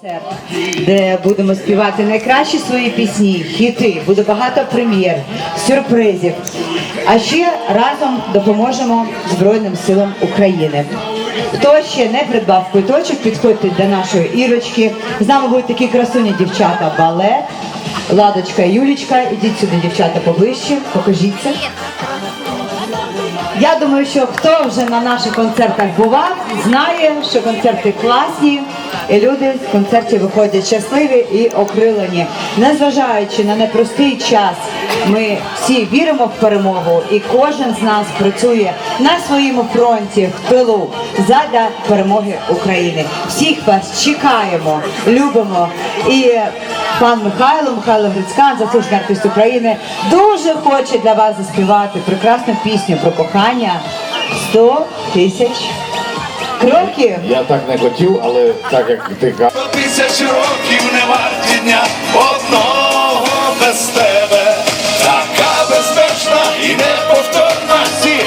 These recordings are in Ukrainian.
концерт, де будемо співати найкращі свої пісні, хіти, буде багато прем'єр, сюрпризів. А ще разом допоможемо Збройним силам України. Хто ще не придбав квиточок, підходьте до нашої ірочки. З нами будуть такі красуні дівчата балет, Ладочка Юлічка. Ідіть сюди, дівчата, поближче, покажіться. Я думаю, що хто вже на наших концертах бував, знає, що концерти класні, і люди з концертів виходять щасливі і окрилені. Незважаючи на непростий час, ми всі віримо в перемогу, і кожен з нас працює на своєму фронті в тилу задля перемоги України. Всіх вас чекаємо, любимо і. Пан Михайло, Михайло Грицькан, заслужений артист України, дуже хоче для вас заспівати прекрасну пісню про кохання 100 тисяч кроків. Я так не хотів, але так як ти кажеш. Сто тисяч років не варті дня одного без тебе, така безпечна і неповторна всі.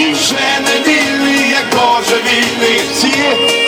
І вже не вільний, як Боже вільний всі.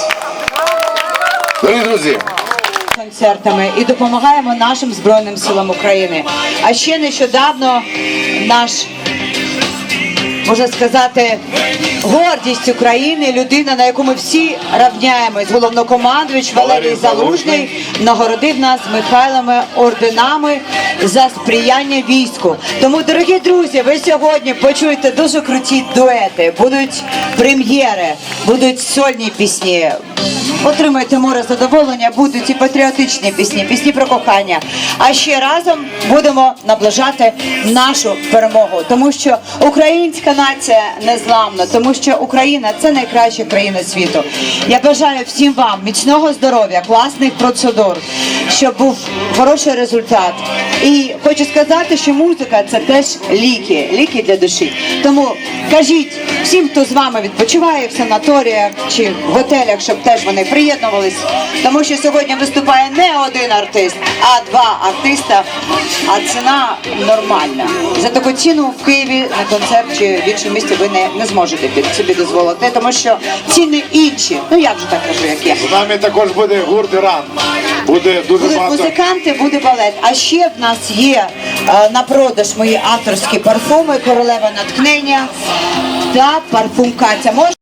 Дорогі друзі, концертами і допомагаємо нашим збройним силам України. А ще нещодавно наш можна сказати. Гордість України, людина, на яку ми всі равняємось, головнокомандуючий Валерій Залужний. нагородив нас Михайлами орденами за сприяння війську. Тому, дорогі друзі, ви сьогодні почуєте дуже круті дуети, будуть прем'єри, будуть сольні пісні. Отримаєте море задоволення, будуть і патріотичні пісні, пісні про кохання. А ще разом будемо наближати нашу перемогу, тому що українська нація незламна, тому що Україна це найкраща країна світу. Я бажаю всім вам міцного здоров'я, класних процедур, щоб був хороший результат. І хочу сказати, що музика це теж ліки, ліки для душі. Тому кажіть всім, хто з вами відпочиває в санаторіях чи в готелях, щоб теж вони приєднувались. Тому що сьогодні виступає не один артист, а два артиста. А ціна нормальна. За таку ціну в Києві на концерт чи в іншому місті ви не, не зможете під собі дозволити, тому що ціни інші. Ну я вже так кажу, як є. З нами також буде гурт Іран. Буде дуже Будуть багато. музиканти, буде балет. А ще в нас є е, на продаж мої авторські парфуми, королева натхнення та парфум Катя. Можна